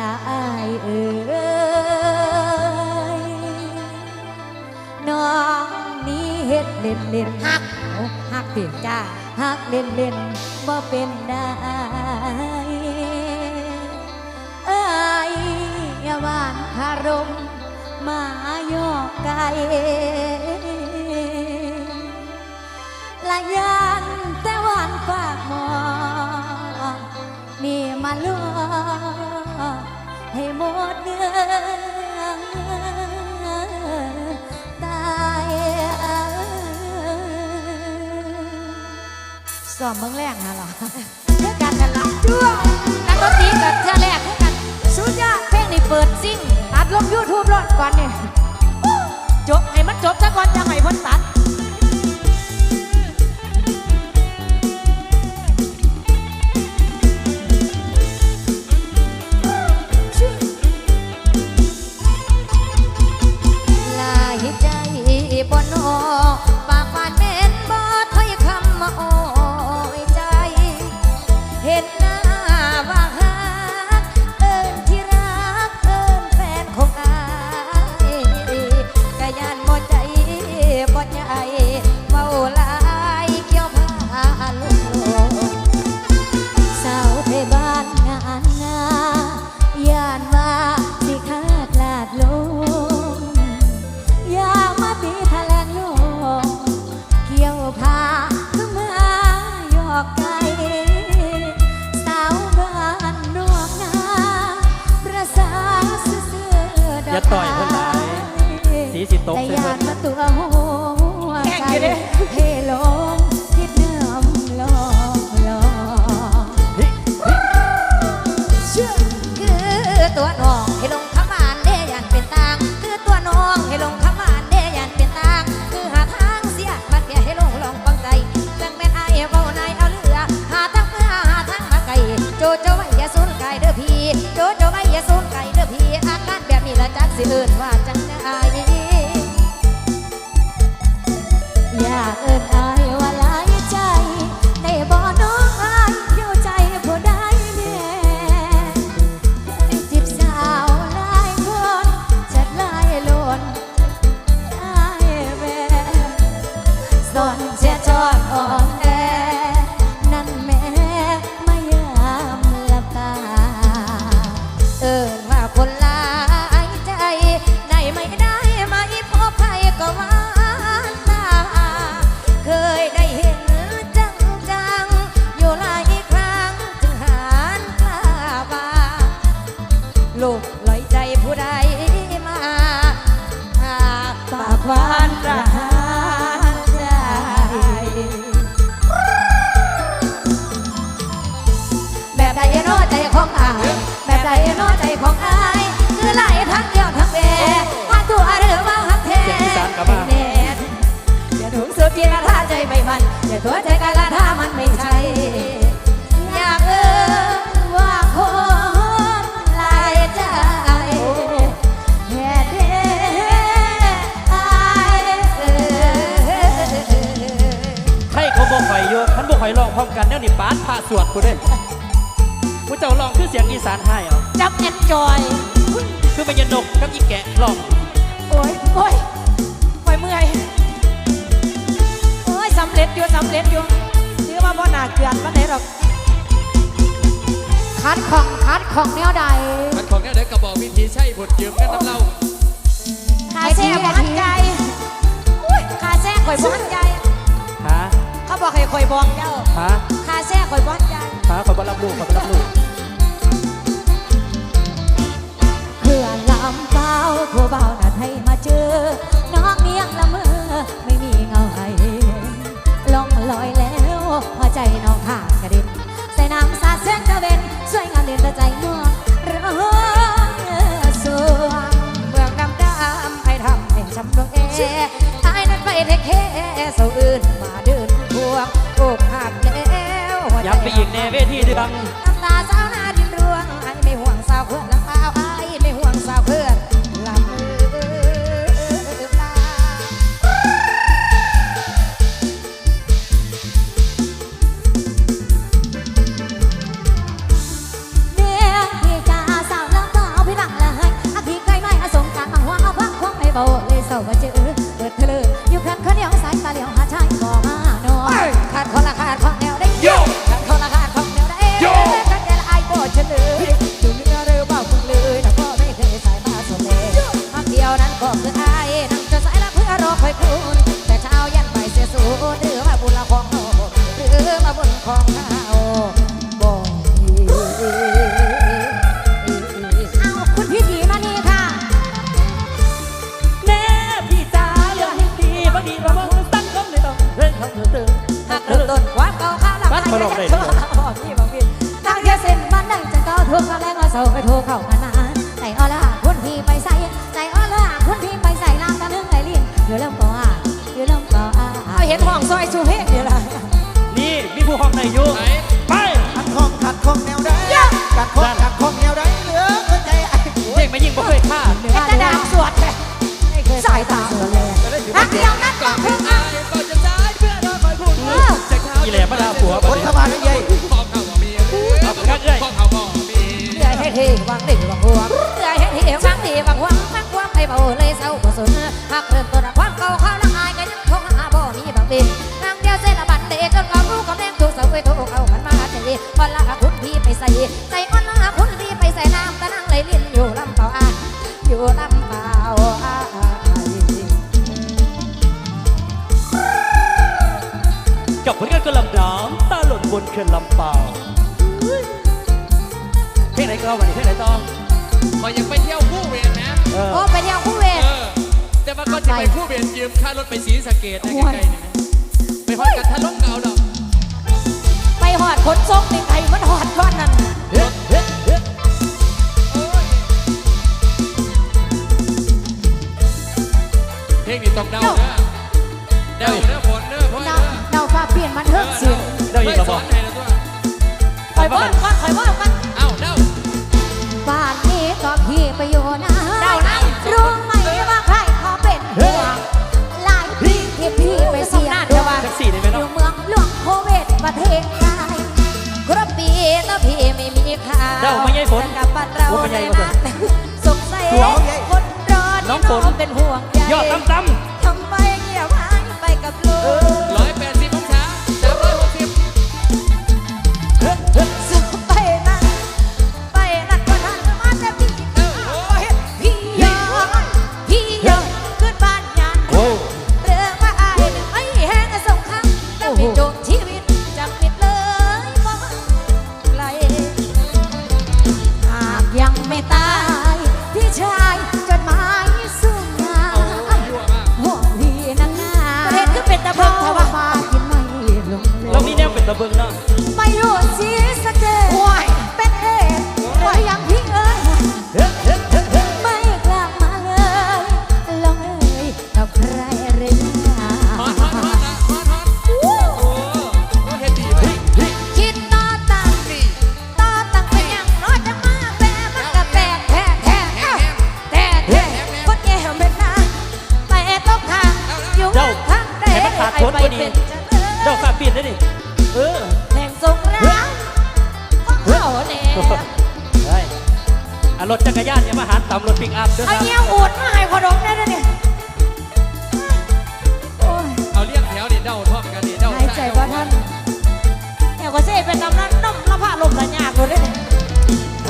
ลายเอ่ยน้องนี้เฮ็ดเล่นเล่นฮักฮักเปียกจ้าฮักเล่นเล่นบ่เป็นได้เอ้ยอย่าหวานคารมมายอกไก่ละยานแต่หวานฝากหมอนี่มาลวก ให้หมดเนื้อตายสอบเมืองแรกนะเหรอเพื่อกันกันละจ้วงนักดนตรีกับเธอแรกเพื่อกันสุดยอดเพลงนี่เปิดซิ่งตัดลงยูทูบรอดก่อนเนี่ยจบให้มันจบซะก่อนจัง โจโจไว้อย่าสูงไกลเด้อพี่อาการแบบนี้ละจักสิเอิ้นว่าจ โลกลอยใจผู้ใดมาหากปากหวานระหารใจแบบใดเนอใจของอายแบบใดเนอใจของอายคือไหลทั้งเดียวทั้งแบว่าตัวหรือว่าหักแท้เสียงอีสานกลับมาแน่อย่าถุงสุดที่ละท่าใจไม่มันอย่าตัวใจกันละท่ามันไม่ใช่ กข่อยร้องพร้อมกันแนวนี่ปานผ่าสวดกูเด้ผู้เจ้าร้องคือเสียงอีสานให้เหรอจับเอ็นจอย คือเป็นยนกกับอีแกะร้อง โอ้ยโอ้ยโอ้ยเมื่อยโอ้ยสำเร็จอยู่สำเร็จอยู่ถือว่าบ่น่าเกลือนปานไหนหรอกคัดของคัดของแนวใดมันของแน่เด็กกระบอกวิธีใช่ผลยืมกันน้ำเหล่าขาแซ่บหันใจอุ้ยขาแซ่ข่อยบ้านใจหา เขาบอกให้ข่อยบอกเจ้าหาขาแซ่ข่อยบ้านใจหาขอยบ่รับลูกขอยบ่รับลูกเพื่อลำเป้าผู้เบาหน้าไทยมาเจอ น้องเนียงละเมอไม่มีเงาให้ลองลอยแล้วหัวใจน้องข้างกระเด็นใส่น้ำสาดแสงตะเวนสวยงามเด่นแต่ใจง่วงร้อนสวงเมืองดำดำให้ทำให้ช้ำดวงเอไอ้นั้นไปเทคแค่เสาอื่นมา อีกในเวทีเดือง ผัวผบัดลนี้สมาธิใหญ่พ่อเขาบ่มีพ่อเขาบ่มีเดือยให้ทีวางดีวางหัวเดือยให้ทีวางดีวางหัวฟังควไปเบาเลยเศร้าบ่สนหากเริ่มต้นความเก่าข้าละอายก็ยังคงหาบ่มีบางดินนางเดียวเส้นละบันเดจนความรู้ความแรงถูกเสาไปถูกเอากันมาใจบอลละคุณพี่ไปใส่ใจอ่อนละคุณพี่ไปใส่น้ำตะนั่งไหลลิ้นอยู่ลำเปล่าอะอยู่ลำ บนเขื่อนลำเปล่าเพลงไหนก็วันนี้เพลงไหนต้องพอยังไปเที่ยวคู่เวรนะเออโอ้ไปเที่ยวคู่เวเอรอแต่ว่าก็จะไปคู่เวรยืมค่ารถไปศรีสะเกดนะใกล้ๆนี่นะไปฮอดกันทะลุเก่าดอกไปหอดขนส่งในไทยมันหอดก้อนนั่นเฮ้เฮ้เฮ้โอ้ยเพลงนี้ต้องเดาเด้อเดาเด้อฝนเด้อพ่อเดาเด้อเดาฟ้าเปลี่ยนมันเทิงเสียง เดี๋ยวอีกกระสบออนกให้นะตัวคอยว่าก่อนคอยว่าก่อนเอ้าเดาบ้านนี้ก็พี่ไปอยู่นะเดานะรู้ไหมว่าใครเขาเป็นห่วงหลายปีที่พี่ไปเสียดวงแท็กซี่ได้ไหมอเนาะยู่เมืองหลวงโคเวตประเทศไทยครบปีแล้วพี่ไม่มีข่าวเดาไม่ใช่ฝนกับบ้านเราว่าไม่ใช่เลยก็นะฝนสงสัยคนรอน้นี่องฝนน้องเป็นห่วงใยยอดตั้มตั้มทำไม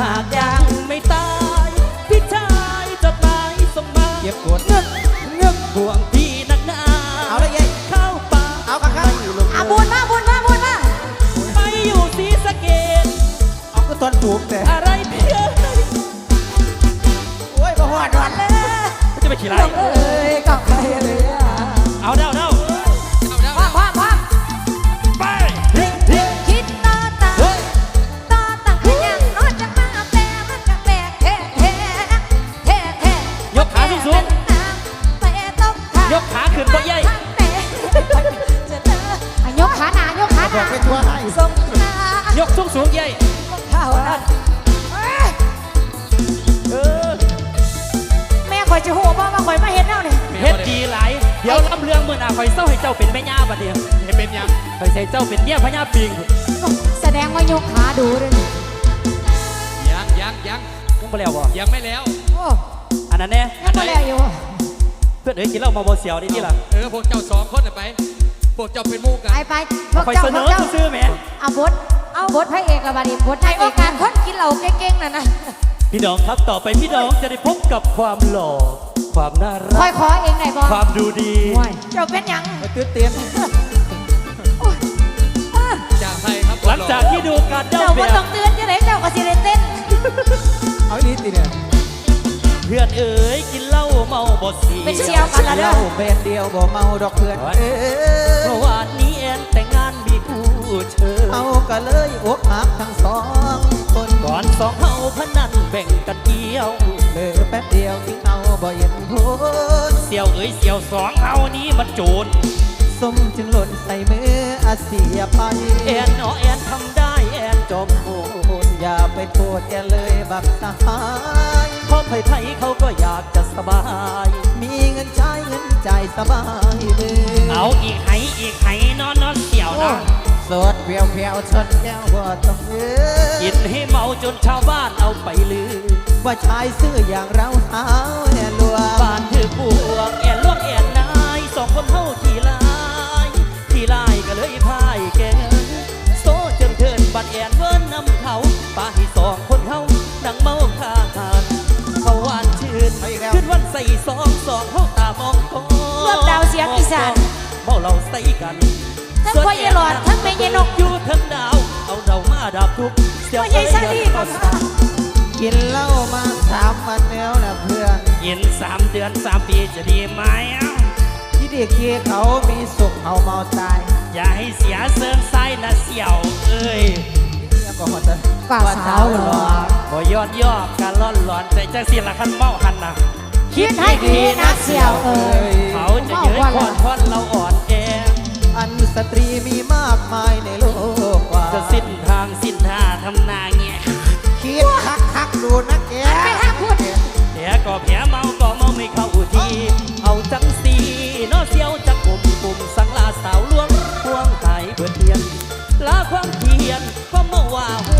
ากยา มื่อหน้าคอยเศร้าให้เจ้าเป็นแม่ย่าบัดเดียวให้เป็นยังคอยใส่เจ้าเป็นเยี่ยพญาปิงแสดงว่ายกขาดูด้วยนี่ยังยังยังยังบ่แล้วบ่ยังไม่แล้ว โอ้อันนั้นแน่ยังไม่แล้วอยู่เพื่อนเอ้ยกินเหล้ามาบ่เสียวนี่นี่ล่ะเออพวกเจ้าสองคนน่ะไป พวกเจ้าเป็นหมู่กัน ไปไปพวกคอยเจ้าเสพนวกอเจ้าซื่อๆแหมเอาบทเอาบทพระเอกละบาดีบทในโอกาสคนกินเหล้าเก่งๆน่ะนะ พี่น้องครับต่อไปพี่น้องจะได้พบกับความหล่อ ความน่าครัอกยขอเองไหนบอกความดูดีเจ้าเป็นหยังไปตื้อเตียนจากไทยครับหลังจากที่ดูการเด้าเจ้าแบบ่บต้องเตือนจะไหนเจ้าก็สิได้เต้นเอาอีหลีติเนี่ยเพื่อนเอ๋ยกินเหล้าเมาบ่เสีเป็นเชียวกันละเด้เราอแบนเดียวบ่เมาดอกเพื่อนเอ้เมื่อวานนี้แอนแต่งงานมีคู่ เชอเอาก็เลยอกหักทั้งสองคนก่อนสองเฮาพนันแบ่งกันเกี่ยวเหลือแป๊บเดียวทิ้งเอาบ่เห็นพ้นเสี่ยวเอ้ยเสี่ยวสองเฮานี้มันโจรสมจึงหล่นใส่มืออาเสียไปแอนเนาะแอนทำได้แอนจอมโหดอย่าไปโทษแกเลยบักสหายเพราะไผ่ๆเขาก็อยากจะสบาย มีเงินใช้เงิน จ่ายสบายมือเอาอีกไหอีกไหนอนนอนเสี่ยวนะสดเพียวเพียวๆชนแก้วบ่ต้องเอ้ยกินให้เมาจนชาวบ้านเอาไปลือ ว่าชายซื่ออย่างเราหาวแน่ลวงบ้านถือปวงแอนลวงแอนนายสองคนเท่าขี่ลายขี่ลายก็เลยพายแกโซจนเทินบัดแอนเวิร์นนำเขาป้าให้สองคนเฮาดังเมาคาทานเขาหวานชื่นขึ้นวันใส่สองสองเฮาตามองคอรวบดาวเสี ยงอีสานเมาเราใส่กันทั้งพ่อใหญ่หลอดทั้งแม่ใหญ่นกอยู่ทั้งดาว เอาเรามาดับทุกข์เสียวพ่อใหญ่ซาลีก็มากินเหล้ามาสามวันแล้วนะเพื่อนยินสามเดือนสามปีจะดีไหมอะที่เด็กเกียเขามีสุขเขาเมาตาย อย่าให้เสียเสิร์งไส้นะเสี่ยวเอ้ยยังก็หมดเลยฝ่าสาวเหรอบ่ยอดย่อการล่อนหลอนใจจังสิละคันเมาหันนะ คิดให้ดีนะเสี่ยวเอ้ยเขาจะเย้ยคอนทอนเราอ่อนแออันสตรีมีมากมายในโลกว่าจะสิ้นทางสิ้นท่าทำนาเงี้ยคิดคักคักๆดูนะแกไปทางพูดแผลก็แผลเมาก็เมาไม่เข้าทีเอาจังสีเนอเสียวจะกลุ่มกลุ่มสังลาสาวลวงห่วงไทยเพื่อเทียนลาความเพียรก็มาว่าห่ว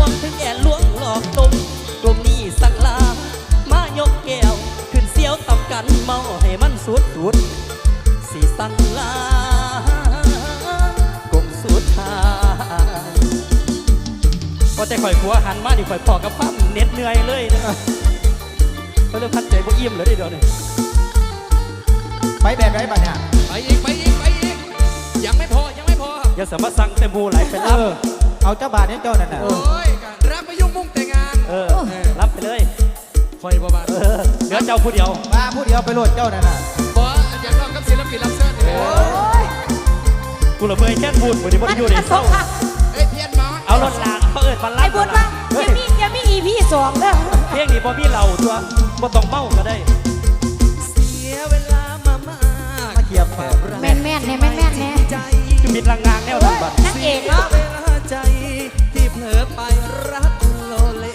แต่ข่อยผัวหันมาดิข่อยพอกับปั้มเหน็ดเหนื่อยเลยนะก็เริ่มพัดใจบ่อิ่มเลยเดี๋ยวนี้ไปแบบไรบ้าเนี่ยไปอีกไปอีกไปอีกยังไม่พอยังไม่พอครับอย่าสามารถสั่งเต็มหูไหลไปเอรับอเอาเจ้าบาทเนี่ยเจ้านั่นน่ะโอ้ยการรักไม่ยุ่งมุ่งแต่งานเออรับไปเลยคอยบ่บาเออเหลือเจ้าผู้เดียวมาผู้เดียวไปโหลดเจ้านั่นน่ะบออยากลองกับศิลปินรับเชิญเลยกูละเมอยแค่พูดเหมือนที่มันมันอยู่ในมันสเศร้า เอารถลางเขาเอิดพันไอ้ล้านบุญว่าอย่ามีอย่ามีอีพีสองเด้อเพลงนี้พอพี่เราตัวบ่ต้องเมาก็ได้ เสียเวลามามากมาเกียบแผลแม่นแม่นเนี่ยแม่นแม่นเนี่ยใจคือมิดลังงางแนวนั้นบัดนางเอกเนาะเวลาใจที่เผลอไปรักโลเล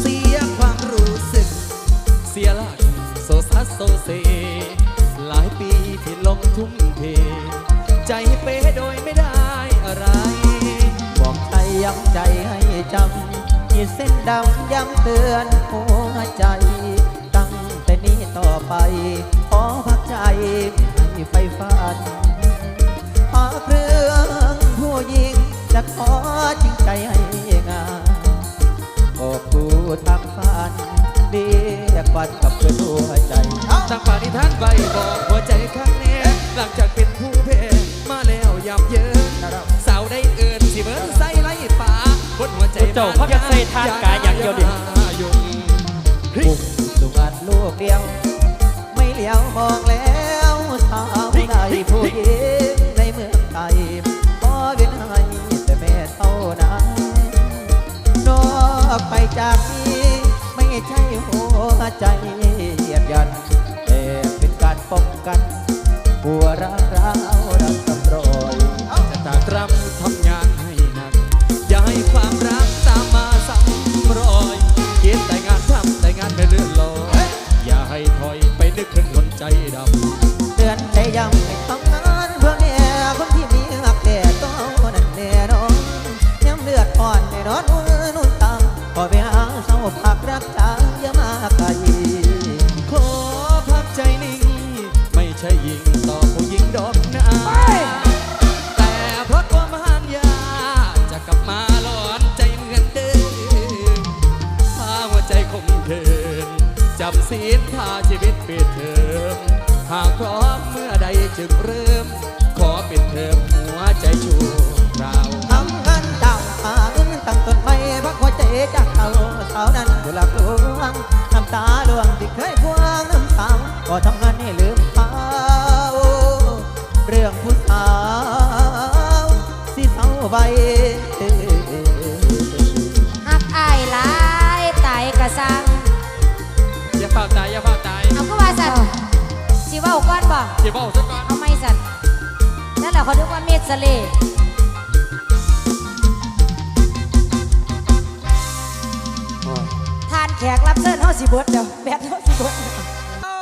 เสียความรู้สึก เสียหลักโซซัสโซเซ หลายปีที่ลงทุ่มเท ใจเป้โดยไม่ได้อะไร บอกใจย้ำใจให้จำขีดเส้นดำย้ำเตือนหัวใจ ตั้งแต่นี้ต่อไป ขอพักใจให้ไฟฝันหาเครื่องผู้หญิง จะขอจริงใจให้งานบอกกูทางฝันเรียกวันกับเพื่อนหัวใจตั้งปณิธานไว้บอกหัวใจข้างแน่หลังจากเป็นผู้แพ้มาแล้วยับเยินสาวได้เอินสิเบิร์นใส่ไล่ป่าบนหัวใจเจ้าพักกันใส่ทานกายอย่างเดียวดิยุ่งบุกสุงัดลูกเดียว ไม่เลี้ยวมองแล้วสาวใดผู้หญิงในเมืองไทยขอเวียนให้แต่แม่เท่านั้นนอกไปจากนี้ไม่ใช่หัวใจเหยียดยันแต่เป็นการป้องกันหัวร้าวร้าวรัก ก่อนบ่อย่าเฝ้าซะก่อนเอาไม่สันนั่นแหละเขาเรียกว่าเมดสเลทานแขกรับเชิญเฮาสิเบิดเดี๋ยวแบดเฮาสิเบิดโอ้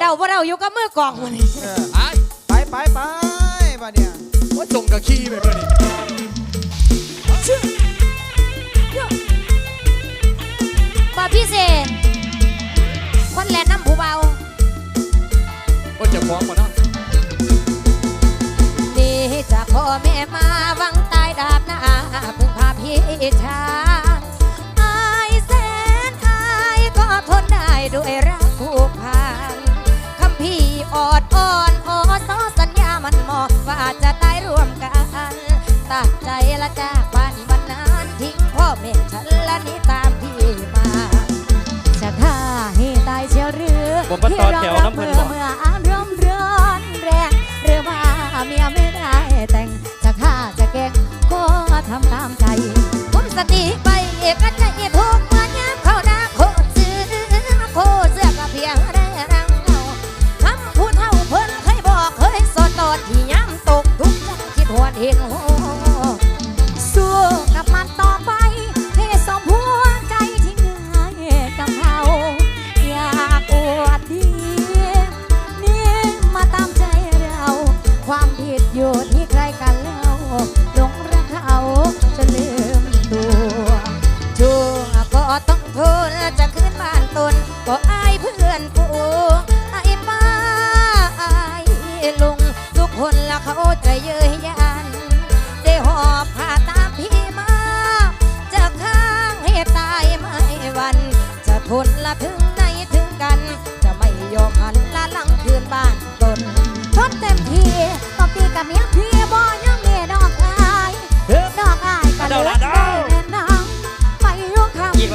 เดาบ่เดาอยู่กับมือกองมันนี่ไอ้ไปไปไปมาเนี่ยว่าส่งกับขี้ไปเลยนี่บ่พิเศษคนแลนน้ำผู้เบาว่า จะฟ้องมาเนาะนี่จากพ่อแม่มาวังตายดาบหน้าพึ่งพาพี่ชายอายแสนอายก็ทนได้ด้วยรักผูกพันคำพี่ออดอ่อนโอซอสัญญามันหมอกว่าจะตายร่วมกันตัดใจละจากบ้านวันนั้นทิ้งพ่อแม่ฉันละหนี้ตามพี่มาจะฆ่าให้ตายเชียวหรือผมมาต่อแถวน้ำเพิ่นบอกเมื่ออ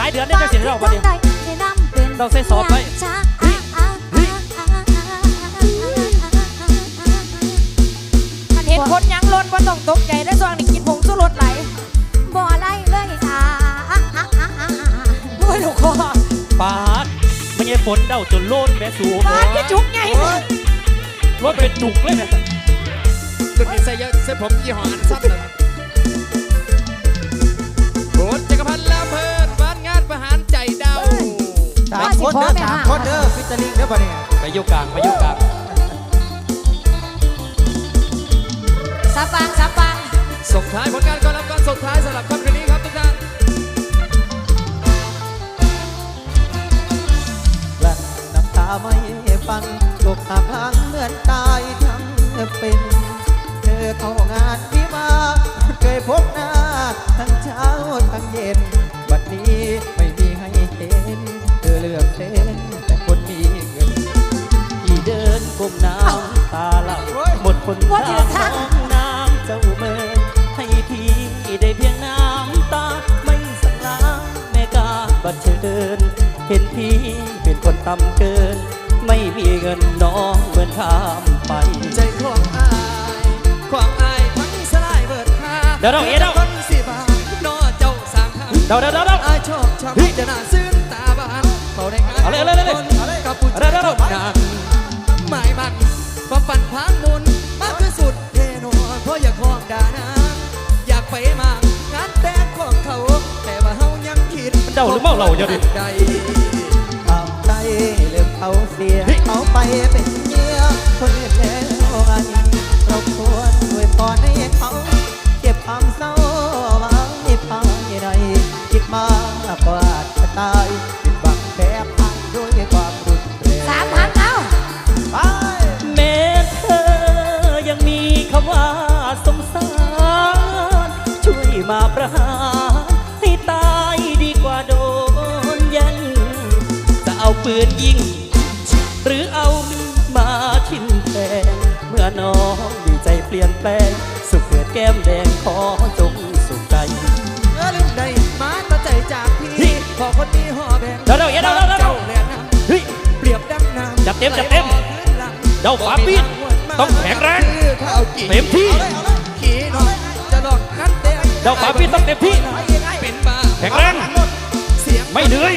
ายเดือนได้จะเสร็จแล้ววันนี้ได้สินำเราใส่ซอสไว้าอะอะอะอะอะอะมันเห็นคนยังล้นว่าต้องตกใจได้ส่วนนี่กินผงสู้รถไหลบ่อไล่เลยอะด้วยลูกคอปาดไม่ใช่ฝนเดาจนโลนแม่สูงปาดที่จุกไงรถเป็นจุกเลยเนี่ยรุ่นนี้ใส่เยอะใส่ผมยี่ห้ออันซับเลย สามคนเด้อสามคนเด้อฟิชเชอร์ลิงเด้อปะเนี่ยไปอยุกลางไปอยุกลางสะปังสะปังส่งท้ายผลงานก่อนรับก่อนส่งท้ายสำหรับค่ำคืนนี้ครับทุกท่าน เดาเดาเดาเดา อายชอบช้ำจะน่าซึ้งตาบานเขาได้งานเอาเลยเอาเลยเอาเลยคนกับผู้เอาเลยชายเอาเลยคนนั้นหมายมันความฝันพังมุนมากที่สุดเทนอนเพราะอยากคลองดานางอยากไปมางงานแต่งของเขา แต่ว่าเฮายังคิดมันเดาหรือเมาเหล่าอยู่ดิ ใดทำใจเลืมเขาเสียเขาไปเป็นเมียคนอื่นแล้วไงเราควรอวยพรให้เขาากกว่าจะตายผิดหวังแพ้พังด้วยความรุนแรงสามพันเอาไปแม้เธอยังมีคำว่าสงสาร ช่วยมาประหารให้ตายดีกว่าโดนยัน จะเอาปืนยิง หรือเอามีดมาทิ่มแทงเมื่อน้องมีใจเปลี่ยนแปลง สุขเกิดแก้มแดงขอ คนนี้ห่อแบงเดี๋ยวเดี๋ยวเดี๋ยวเดี๋ยวเดี๋ยว เจ้าแลน้ำเฮ้ยเปรียบดังน้ำจับเต็มจับเต็มเดาฝาปิดต้องแข็งแรงเต็มที่ ขี่น้อยจะลองนั้นเต็มจ้าป่าพี่ต้องเต็มที่ เป็นบ้าแข็งแรง เสียงไม่เหนื่อย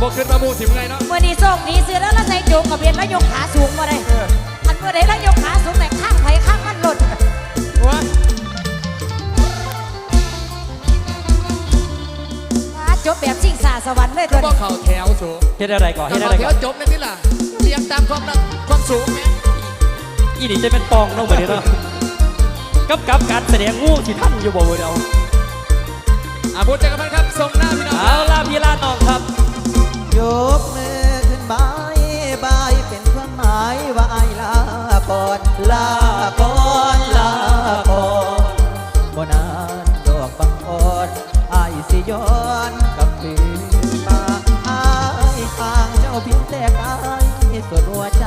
บอกขึ้นมาบูสิมไงเนาะเมื่อนี้โชคดีซื้อแล้วเราใส่โจงกับเบียนแล้วยกขาสูงมาเลยอันเมื่อใดแล้วยกขาสูงแต่ข้างไผข้างมันหล่นว้าฟ้าจบแบบชิงสาสวรรค์เลยก็ตัวบอกนี้เขาแถวสูงเฮ็ดอะไรก่อนก็เฮ็ดเขาอะไรแถก่วอนจบเลยนี่ล่ะเรียงตามความรักความสูงไหมอีนี่จะเป็นปองน้องบ่ได้เนาะกับกับการแสดงงูที่ท่านอยู่บ่เดียวอาบุญจักรพันธ์ครับส่งหน้าพี่น้องเอาล่ะพี่ลาน้องครับ ยกมือขึ้นบายบายเป็นความหมายว่าไอลาก่อนลาก่อนลาก่อนบ่นานดอกบังออนไอสิย้อนกลับคืนมาไอายห่างเจ้าพียงแต่กายส่วนหัวใจ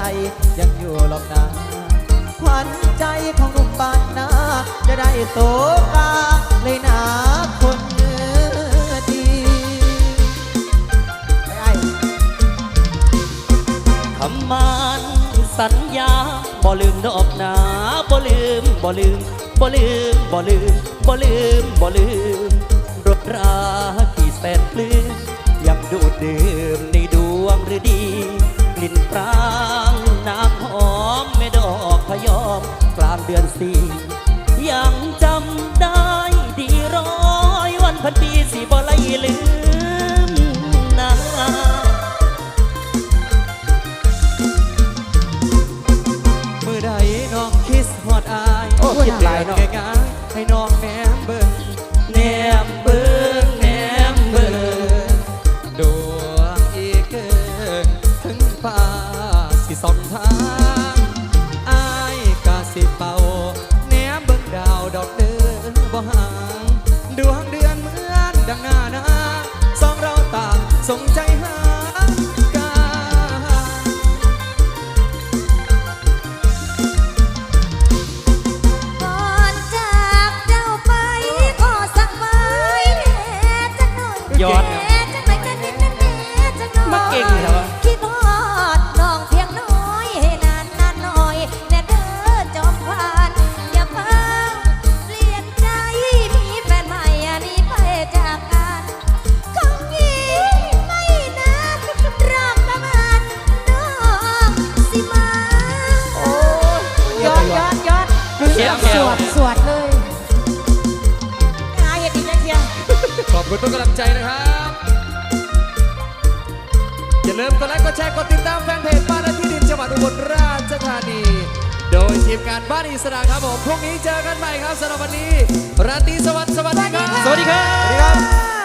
ยังอยู่หรอกนะขวัญใจของหนุ่มบ้านนาจะได้โตกาเลยน บ่ลืมดอกหนาบ่ลืมบ่ลืมบ่ลืมบ่ลืมบ่ลืมบ่ลืมรถราที่แสนปลื้มยังดูดดื่มในดวงฤดีกลิ่นปรางน้ำหอมไม่ดอกพยอมกลางเดือนสี่ยังจำได้ดีร้อยวันพันปีสิบ่ไลลืม อิสระครับผมพรุ่งนี้เจอกันใหม่ครับสำหรับวันนี้ราตรีสวัสดิ์สวัสดีครับ สวัสดีครับสวัสดีครับ